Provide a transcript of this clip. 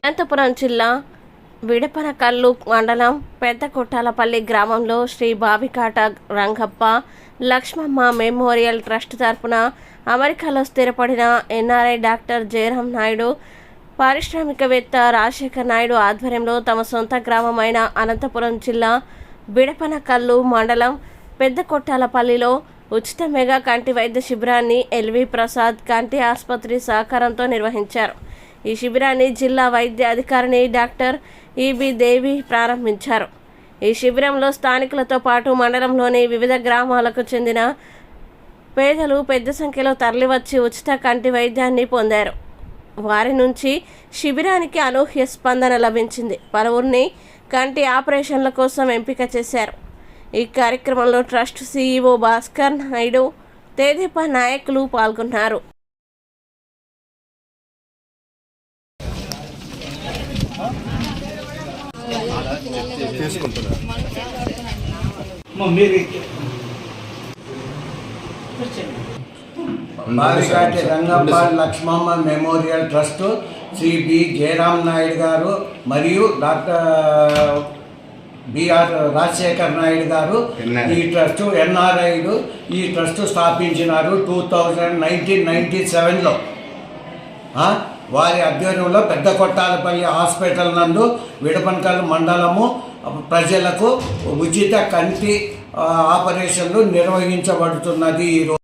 అనంతపురం జిల్లా విడపనకల్లు మండలం పెద్ద కొట్టాలపల్లి గ్రామంలో శ్రీ బావికాట రంగప్ప లక్ష్మమ్మ మెమోరియల్ ట్రస్ట్ తరపున అమెరికాలో స్థిరపడిన ఎన్ఆర్ఐ డాక్టర్ జయరాం నాయుడు పారిశ్రామికవేత్త రాజశేఖర్ నాయుడు ఆధ్వర్యంలో తమ సొంత గ్రామమైన అనంతపురం జిల్లా బిడపనకల్లు మండలం పెద్ద కొట్టాలపల్లిలో ఉచిత మెగా కంటి వైద్య శిబిరాన్ని ఎల్వి ప్రసాద్ కంటి ఆసుపత్రి సహకారంతో నిర్వహించారు. ఈ శిబిరాన్ని జిల్లా వైద్య అధికారిని డాక్టర్ ఈబి దేవి ప్రారంభించారు. ఈ శిబిరంలో స్థానికులతో పాటు మండలంలోని వివిధ గ్రామాలకు చెందిన పేదలు పెద్ద సంఖ్యలో తరలివచ్చి ఉచిత కంటి వైద్యాన్ని పొందారు. వారి నుంచి శిబిరానికి అనూహ్య స్పందన లభించింది. పలువురిని కంటి ఆపరేషన్ల కోసం ఎంపిక చేశారు. ఈ కార్యక్రమంలో trust CEO Bhaskar Naidu TDP నాయకులు పాల్గొన్నారు. Bavikati Rangappa Lakshmamma memorial trust Shri B. Jayaram Naidu garu మరియు డాక్టర్ బిఆర్ రాజశేఖర్ నాయుడు గారు ఈ ట్రస్ట్ ఎన్ఆర్ఐలు ఈ ట్రస్ట్ స్థాపించినారు టూ థౌజండ్ నైన్టీన్ నైన్టీ సెవెన్లో. వారి ఆధ్వర్యంలో పెద్ద కొట్టాలపల్లి హాస్పిటల్ నందు విడపనకల్ మండలము ప్రజలకు ఉచిత కంటి ఆపరేషన్లు నిర్వహించబడుతున్నది ఈరోజు